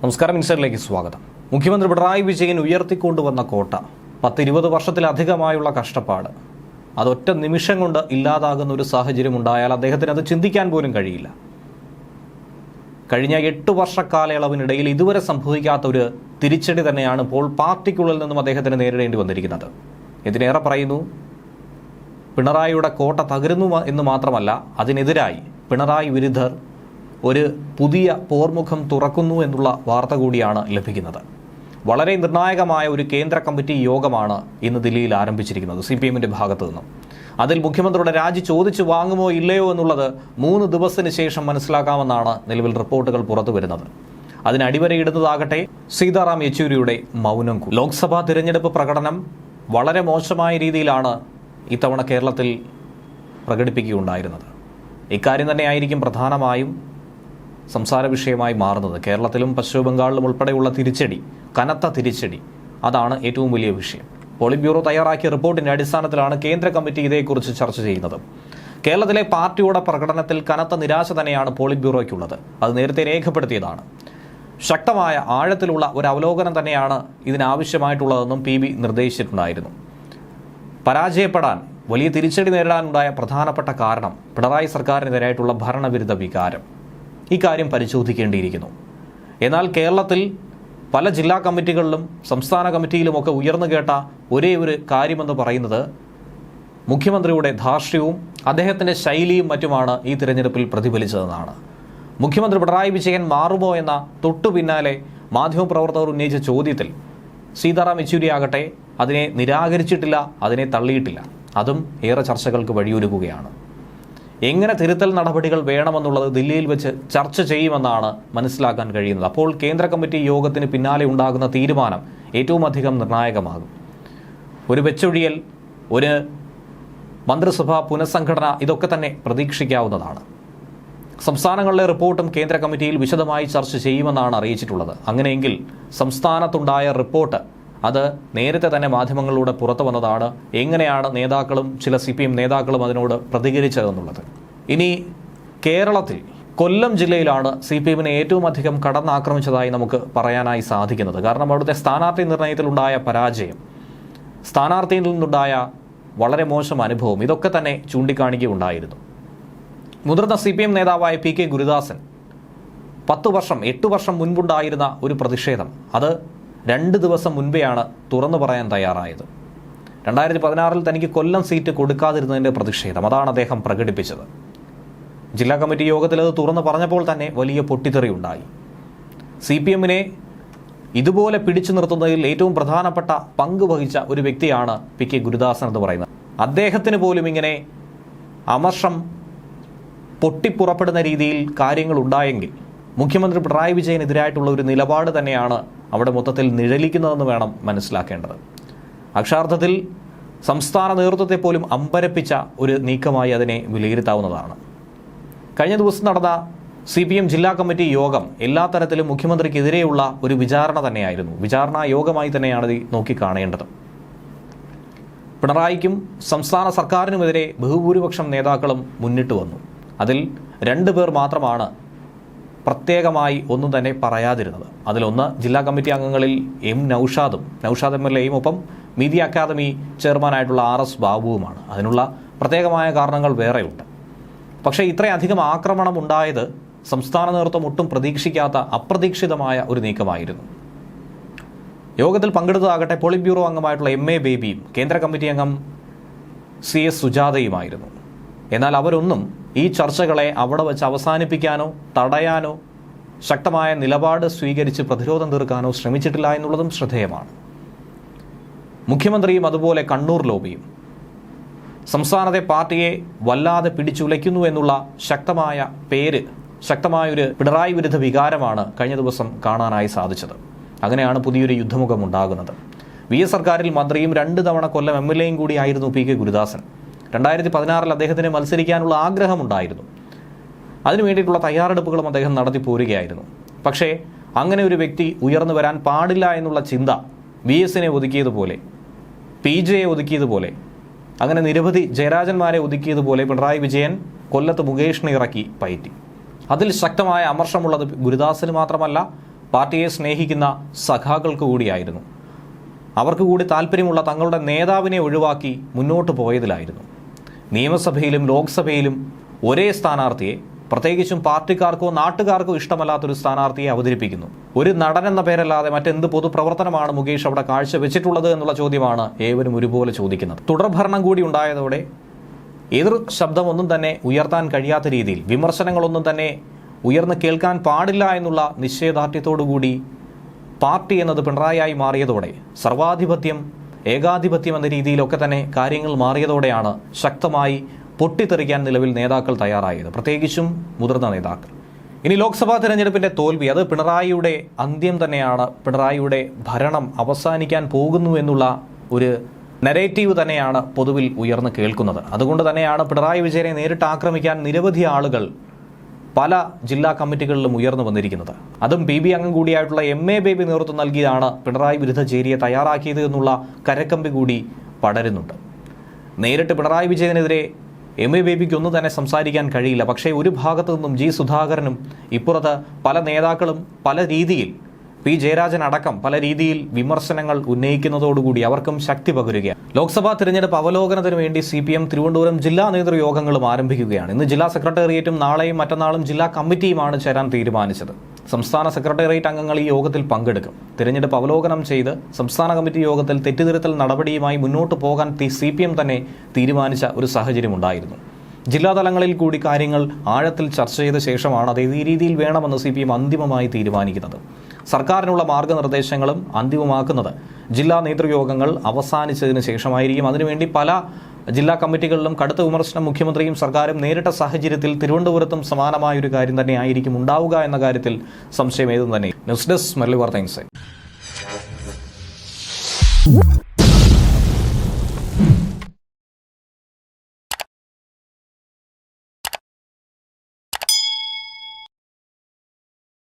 നമസ്കാരം മിനിസ്റ്ററിലേക്ക് സ്വാഗതം. മുഖ്യമന്ത്രി പിണറായി വിജയൻ ഉയർത്തിക്കൊണ്ടുവന്ന കോട്ട പത്തിരുപത് വർഷത്തിലധികമായുള്ള കഷ്ടപ്പാട്. അതൊറ്റ നിമിഷം കൊണ്ട് ഇല്ലാതാകുന്ന ഒരു സാഹചര്യം ഉണ്ടായാൽ അദ്ദേഹത്തിന് അത് ചിന്തിക്കാൻ പോലും കഴിയില്ല. കഴിഞ്ഞ എട്ട് വർഷക്കാലയളവിനിടയിൽ ഇതുവരെ സംഭവിക്കാത്ത ഒരു തിരിച്ചടി തന്നെയാണ് ഇപ്പോൾ പാർട്ടിക്കുള്ളിൽ നിന്നും അദ്ദേഹത്തിന് നേരിടേണ്ടി വന്നിരിക്കുന്നത്. ഇതിനേറെ പറയുന്നു പിണറായിയുടെ കോട്ട തകരുന്നു എന്ന് മാത്രമല്ല അതിനെതിരായി പിണറായി വിരുദ്ധർ ഒരു പുതിയ പോർമുഖം തുറക്കുന്നു എന്നുള്ള വാർത്ത കൂടിയാണ് ലഭിക്കുന്നത്. വളരെ നിർണായകമായ ഒരു കേന്ദ്ര കമ്മിറ്റി യോഗമാണ് ഇന്ന് ദില്ലിയിൽ ആരംഭിച്ചിരിക്കുന്നത് സി പി എമ്മിന്റെ ഭാഗത്തു നിന്നും. അതിൽ മുഖ്യമന്ത്രിയുടെ രാജി ചോദിച്ചു വാങ്ങുമോ ഇല്ലയോ എന്നുള്ളത് മൂന്ന് ദിവസത്തിന് ശേഷം മനസ്സിലാക്കാമെന്നാണ് നിലവിൽ റിപ്പോർട്ടുകൾ പുറത്തു വരുന്നത്. അതിനടിവരയിടുന്നതാകട്ടെ സീതാറാം യെച്ചൂരിയുടെ മൗനം ലോക്സഭാ തിരഞ്ഞെടുപ്പ് പ്രകടനം വളരെ മോശമായ രീതിയിലാണ് ഇത്തവണ കേരളത്തിൽ പ്രകടിപ്പിക്കുകയുണ്ടായിരുന്നത്. ഇക്കാര്യം തന്നെയായിരിക്കും പ്രധാനമായും സംസാര വിഷയമായി മാറുന്നത്. കേരളത്തിലും പശ്ചിമ ബംഗാളിലും ഉൾപ്പെടെയുള്ള തിരിച്ചടി കനത്ത തിരിച്ചടി അതാണ് ഏറ്റവും വലിയ വിഷയം. പോളിറ്റ് ബ്യൂറോ തയ്യാറാക്കിയ റിപ്പോർട്ടിന്റെ അടിസ്ഥാനത്തിലാണ് കേന്ദ്ര കമ്മിറ്റി ഇതേക്കുറിച്ച് ചർച്ച ചെയ്യുന്നത്. കേരളത്തിലെ പാർട്ടിയുടെ പ്രകടനത്തിൽ കനത്ത നിരാശ തന്നെയാണ് പോളിറ്റ് ബ്യൂറോയ്ക്കുള്ളത് അത് നേരത്തെ രേഖപ്പെടുത്തിയതാണ്. ശക്തമായ ആഴത്തിലുള്ള ഒരു അവലോകനം തന്നെയാണ് ഇതിനാവശ്യമായിട്ടുള്ളതെന്നും പി ബി നിർദ്ദേശിച്ചിട്ടുണ്ടായിരുന്നു. പരാജയപ്പെടാൻ വലിയ തിരിച്ചടി നേരിടാനുണ്ടായ പ്രധാനപ്പെട്ട കാരണം പിണറായി സർക്കാരിനെതിരായിട്ടുള്ള ഭരണവിരുദ്ധ വികാരം. ഇക്കാര്യം പരിശോധിക്കേണ്ടിയിരിക്കുന്നു. എന്നാൽ കേരളത്തിൽ പല ജില്ലാ കമ്മിറ്റികളിലും സംസ്ഥാന കമ്മിറ്റിയിലുമൊക്കെ ഉയർന്നു കേട്ട ഒരേ ഒരു കാര്യമെന്ന് പറയുന്നത് മുഖ്യമന്ത്രിയുടെ ധാർഷ്ട്യവും അദ്ദേഹത്തിന്റെ ശൈലിയും മറ്റുമാണ് ഈ തിരഞ്ഞെടുപ്പിൽ പ്രതിഫലിച്ചതെന്നാണ്. മുഖ്യമന്ത്രി പിണറായി വിജയൻ മാറുമോ എന്ന തൊട്ടു പിന്നാലെ മാധ്യമപ്രവർത്തകർ ഉന്നയിച്ച ചോദ്യത്തിൽ സീതാറാം യെച്ചൂരി ആകട്ടെ അതിനെ നിരാകരിച്ചിട്ടില്ല അതിനെ തള്ളിയിട്ടില്ല. അതും ഏറെ ചർച്ചകൾക്ക് വഴിയൊരുക്കുകയാണ്. എങ്ങനെ തിരുത്തൽ നടപടികൾ വേണമെന്നുള്ളത് ദില്ലിയിൽ വെച്ച് ചർച്ച ചെയ്യുമെന്നാണ് മനസ്സിലാക്കാൻ കഴിയുന്നത്. അപ്പോൾ കേന്ദ്ര കമ്മിറ്റി യോഗത്തിന് പിന്നാലെ ഉണ്ടാകുന്ന തീരുമാനം ഏറ്റവും അധികം നിർണായകമാകും. ഒരു വെച്ചൊഴിയൽ ഒരു മന്ത്രിസഭാ പുനഃസംഘടന ഇതൊക്കെ തന്നെ പ്രതീക്ഷിക്കാവുന്നതാണ്. സംസ്ഥാനങ്ങളിലെ റിപ്പോർട്ടും കേന്ദ്ര കമ്മിറ്റിയിൽ വിശദമായി ചർച്ച ചെയ്യുമെന്നാണ് അറിയിച്ചിട്ടുള്ളത്. അങ്ങനെയെങ്കിൽ സംസ്ഥാനത്തുണ്ടായ റിപ്പോർട്ട് അത് നേരത്തെ തന്നെ മാധ്യമങ്ങളിലൂടെ പുറത്തു വന്നതാണ്. എങ്ങനെയാണ് നേതാക്കളും ചില സി പി എം നേതാക്കളും അതിനോട് പ്രതികരിച്ചതെന്നുള്ളത്. ഇനി കേരളത്തിൽ കൊല്ലം ജില്ലയിലാണ് സി പി എമ്മിനെ ഏറ്റവും അധികം കടന്നാക്രമിച്ചതായി നമുക്ക് പറയാനായി സാധിക്കുന്നത്. കാരണം അവിടുത്തെ സ്ഥാനാർത്ഥി നിർണയത്തിലുണ്ടായ പരാജയം സ്ഥാനാർത്ഥിയിൽ നിന്നുണ്ടായ വളരെ മോശം അനുഭവം ഇതൊക്കെ തന്നെ ചൂണ്ടിക്കാണിക്കുകയുണ്ടായിരുന്നു. മുതിർന്ന സി പി എം നേതാവായ പി കെ ഗുരുദാസൻ പത്ത് വർഷം എട്ട് വർഷം മുൻപുണ്ടായിരുന്ന ഒരു പ്രതിഷേധം. അത് രണ്ട് ദിവസം മുൻപെയാണ് തുറന്നു പറയാൻ തയ്യാറായത്. രണ്ടായിരത്തി പതിനാറിൽ തനിക്ക് കൊല്ലം സീറ്റ് കൊടുക്കാതിരുന്നതിന്റെ പ്രതിഷേധം. അതാണ് അദ്ദേഹം പ്രകടിപ്പിച്ചത്. ജില്ലാ കമ്മിറ്റി യോഗത്തിൽ അത് തുറന്നു പറഞ്ഞപ്പോൾ തന്നെ വലിയ പൊട്ടിത്തെറി ഉണ്ടായി. സി പി എമ്മിനെ ഇതുപോലെ പിടിച്ചു നിർത്തുന്നതിൽ ഏറ്റവും പ്രധാനപ്പെട്ട പങ്ക് വഹിച്ച ഒരു വ്യക്തിയാണ് പി കെ ഗുരുദാസൻ എന്ന് പറയുന്നത്. അദ്ദേഹത്തിന് പോലും ഇങ്ങനെ അമർഷം പൊട്ടിപ്പുറപ്പെടുന്ന രീതിയിൽ കാര്യങ്ങൾ ഉണ്ടായെങ്കിൽ മുഖ്യമന്ത്രി പിണറായി വിജയനെതിരായിട്ടുള്ള ഒരു നിലപാട് തന്നെയാണ് അവിടെ മൊത്തത്തിൽ നിഴലിക്കുന്നതെന്ന് വേണം മനസ്സിലാക്കേണ്ടത്. അക്ഷാർത്ഥത്തിൽ സംസ്ഥാന നേതൃത്വത്തെ പോലും അമ്പരപ്പിച്ച ഒരു നീക്കമായി അതിനെ വിലയിരുത്താവുന്നതാണ്. കഴിഞ്ഞ ദിവസം നടന്ന സി പി എം ജില്ലാ കമ്മിറ്റി യോഗം എല്ലാ തരത്തിലും മുഖ്യമന്ത്രിക്കെതിരെയുള്ള ഒരു വിചാരണ തന്നെയായിരുന്നു. വിചാരണാ യോഗമായി തന്നെയാണ് ഇത് നോക്കിക്കാണേണ്ടത് പിണറായിക്കും സംസ്ഥാന സർക്കാരിനുമെതിരെ ബഹുഭൂരിപക്ഷം നേതാക്കളും മുന്നിട്ട് വന്നു. അതിൽ രണ്ടു പേർ മാത്രമാണ് പ്രത്യേകമായി ഒന്നും തന്നെ പറയാതിരുന്നത്. അതിലൊന്ന് ജില്ലാ കമ്മിറ്റി അംഗങ്ങളിൽ എം നൌഷാദും നൌഷാദ് എം എൽ എയും ഒപ്പം മീഡിയ അക്കാദമി ചെയർമാനായിട്ടുള്ള ആർ എസ് ബാബുവുമാണ്. അതിനുള്ള പ്രത്യേകമായ കാരണങ്ങൾ വേറെയുണ്ട്. പക്ഷേ ഇത്രയധികം ആക്രമണം ഉണ്ടായത് സംസ്ഥാന നേതൃത്വം ഒട്ടും പ്രതീക്ഷിക്കാത്ത അപ്രതീക്ഷിതമായ ഒരു നീക്കമായിരുന്നു. യോഗത്തിൽ പങ്കെടുത്തതാകട്ടെ പോളിറ്റ് ബ്യൂറോ അംഗമായിട്ടുള്ള എം എ ബേബിയും കേന്ദ്ര കമ്മിറ്റി അംഗം സി എസ് സുജാതയുമായിരുന്നു. എന്നാൽ അവരൊന്നും ഈ ചർച്ചകളെ അവിടെ വെച്ച് അവസാനിപ്പിക്കാനോ തടയാനോ ശക്തമായ നിലപാട് സ്വീകരിച്ച് പ്രതിരോധം തീർക്കാനോ ശ്രമിച്ചിട്ടില്ല എന്നുള്ളതും ശ്രദ്ധേയമാണ്. മുഖ്യമന്ത്രിയും അതുപോലെ കണ്ണൂർ ലോബിയും സംസ്ഥാനത്തെ പാർട്ടിയെ വല്ലാതെ പിടിച്ചുലയ്ക്കുന്നു എന്നുള്ള ശക്തമായ പേര് ശക്തമായൊരു പിണറായി വിരുദ്ധ വികാരമാണ് കഴിഞ്ഞ ദിവസം കാണാനായി സാധിച്ചത്. അങ്ങനെയാണ് പുതിയൊരു യുദ്ധമുഖം ഉണ്ടാകുന്നത്. വി എസ് സർക്കാരിൽ മന്ത്രിയും രണ്ട് തവണ കൊല്ലം എം എൽ എയും കൂടിയായിരുന്നു പി കെ ഗുരുദാസൻ. രണ്ടായിരത്തി പതിനാറിൽ അദ്ദേഹത്തിന് മത്സരിക്കാനുള്ള ആഗ്രഹമുണ്ടായിരുന്നു. അതിനു വേണ്ടിയിട്ടുള്ള തയ്യാറെടുപ്പുകളും അദ്ദേഹം നടത്തി പോരുകയായിരുന്നു. പക്ഷേ അങ്ങനെ ഒരു വ്യക്തി ഉയർന്നു വരാൻ പാടില്ല എന്നുള്ള ചിന്ത വി എസിനെ ഒതുക്കിയതുപോലെ പി ജെയെ ഒതുക്കിയതുപോലെ അങ്ങനെ നിരവധി ജയരാജന്മാരെ ഒതുക്കിയതുപോലെ പിണറായി വിജയൻ കൊല്ലത്ത് മുകേഷിനെ ഇറക്കി പയറ്റി. അതിൽ ശക്തമായ അമർഷമുള്ളത് ഗുരുദാസിന് മാത്രമല്ല പാർട്ടിയെ സ്നേഹിക്കുന്ന സഖാക്കൾക്ക് കൂടിയായിരുന്നു. അവർക്ക് കൂടി താല്പര്യമുള്ള തങ്ങളുടെ നേതാവിനെ ഒഴിവാക്കി മുന്നോട്ട് പോയതിലായിരുന്നു. നിയമസഭയിലും ലോക്സഭയിലും ഒരേ സ്ഥാനാർത്ഥിയെ പ്രത്യേകിച്ചും പാർട്ടിക്കാർക്കോ നാട്ടുകാർക്കോ ഇഷ്ടമല്ലാത്തൊരു സ്ഥാനാർത്ഥിയെ അവതരിപ്പിക്കുന്നു. ഒരു നടൻ എന്ന പേരല്ലാതെ മറ്റെന്ത് പൊതുപ്രവർത്തനമാണ് മുകേഷ് അവിടെ കാഴ്ചവെച്ചിട്ടുള്ളത് എന്നുള്ള ചോദ്യമാണ് ഏവരും ഒരുപോലെ ചോദിക്കുന്നത്. തുടർഭരണം കൂടി ഉണ്ടായതോടെ എതിർ ശബ്ദമൊന്നും തന്നെ ഉയർത്താൻ കഴിയാത്ത രീതിയിൽ വിമർശനങ്ങളൊന്നും തന്നെ ഉയർന്നു കേൾക്കാൻ പാടില്ല എന്നുള്ള നിശ്ചയദാർഢ്യത്തോടുകൂടി പാർട്ടി എന്നത് പിണറായി മാറിയതോടെ സർവാധിപത്യം ഏകാധിപത്യം എന്ന രീതിയിലൊക്കെ തന്നെ കാര്യങ്ങൾ മാറിയതോടെയാണ് ശക്തമായി പൊട്ടിത്തെറിക്കാൻ നിലവിൽ നേതാക്കൾ തയ്യാറായത്. പ്രത്യേകിച്ചും മുതിർന്ന നേതാക്കൾ. ഇനി ലോക്സഭാ തെരഞ്ഞെടുപ്പിന്റെ തോൽവി അത് പിണറായിയുടെ അന്ത്യം തന്നെയാണ്. പിണറായിയുടെ ഭരണം അവസാനിക്കാൻ പോകുന്നു എന്നുള്ള ഒരു നെറേറ്റീവ് തന്നെയാണ് പൊതുവിൽ ഉയർന്നു കേൾക്കുന്നത്. അതുകൊണ്ട് തന്നെയാണ് പിണറായി വിജയനെ നേരിട്ട് ആക്രമിക്കാൻ നിരവധി ആളുകൾ പല ജില്ലാ കമ്മിറ്റികളിലും ഉയർന്നു വന്നിരിക്കുന്നത്. അതും പി ബി അംഗം കൂടിയായിട്ടുള്ള എം എ ബേബി നേതൃത്വം നൽകിയതാണ് പിണറായി വിരുദ്ധ ചേരിയെ തയ്യാറാക്കിയത് എന്നുള്ള കരക്കമ്പി കൂടി പടരുന്നുണ്ട്. നേരിട്ട് പിണറായി വിജയനെതിരെ എം എ ബേബിക്ക് ഒന്നും തന്നെ സംസാരിക്കാൻ കഴിയില്ല. പക്ഷേ ഒരു ഭാഗത്തു നിന്നും ജി സുധാകരനും ഇപ്പുറത്ത് പല നേതാക്കളും പല രീതിയിൽ പി ജയരാജൻ അടക്കം പല രീതിയിൽ വിമർശനങ്ങൾ ഉന്നയിക്കുന്നതോടുകൂടി അവർക്കും ശക്തി പകരുകയാണ്. ലോക്സഭാ തിരഞ്ഞെടുപ്പ് അവലോകനത്തിന് വേണ്ടി സി പി എം തിരുവനന്തപുരം ജില്ലാ നേതൃയോഗങ്ങളും ആരംഭിക്കുകയാണ്. ഇന്ന് ജില്ലാ സെക്രട്ടേറിയറ്റും നാളെയും മറ്റന്നാളും ജില്ലാ കമ്മിറ്റിയുമാണ് ചേരാൻ തീരുമാനിച്ചത്. സംസ്ഥാന സെക്രട്ടേറിയറ്റ് അംഗങ്ങൾ ഈ യോഗത്തിൽ പങ്കെടുക്കും. തിരഞ്ഞെടുപ്പ് അവലോകനം ചെയ്ത് സംസ്ഥാന കമ്മിറ്റി യോഗത്തിൽ തെറ്റിതിരുത്തൽ നടപടിയുമായി മുന്നോട്ട് പോകാൻ സി തന്നെ തീരുമാനിച്ച ഒരു സാഹചര്യമുണ്ടായിരുന്നു. ജില്ലാതലങ്ങളിൽ കൂടി കാര്യങ്ങൾ ആഴത്തിൽ ചർച്ച ചെയ്ത ശേഷമാണ് അത് ഈ രീതിയിൽ വേണമെന്ന് സി അന്തിമമായി തീരുമാനിക്കുന്നത്. സർക്കാരിനുള്ള മാർഗനിർദ്ദേശങ്ങളും അന്തിമമാക്കുന്നത് ജില്ലാ നേതൃയോഗങ്ങൾ അവസാനിച്ചതിന് ശേഷമായിരിക്കും. അതിനുവേണ്ടി പല ജില്ലാ കമ്മിറ്റികളിലും കടുത്ത വിമർശനം മുഖ്യമന്ത്രിയും സർക്കാരും നേരിട്ട സാഹചര്യത്തിൽ തിരുവനന്തപുരത്തും സമാനമായ ഒരു കാര്യം തന്നെ ആയിരിക്കും ഉണ്ടാവുക എന്ന കാര്യത്തിൽ സംശയം ഏതും തന്നെ. ന്യൂസ് ഡെസ്ക് മരളി വാർത്ത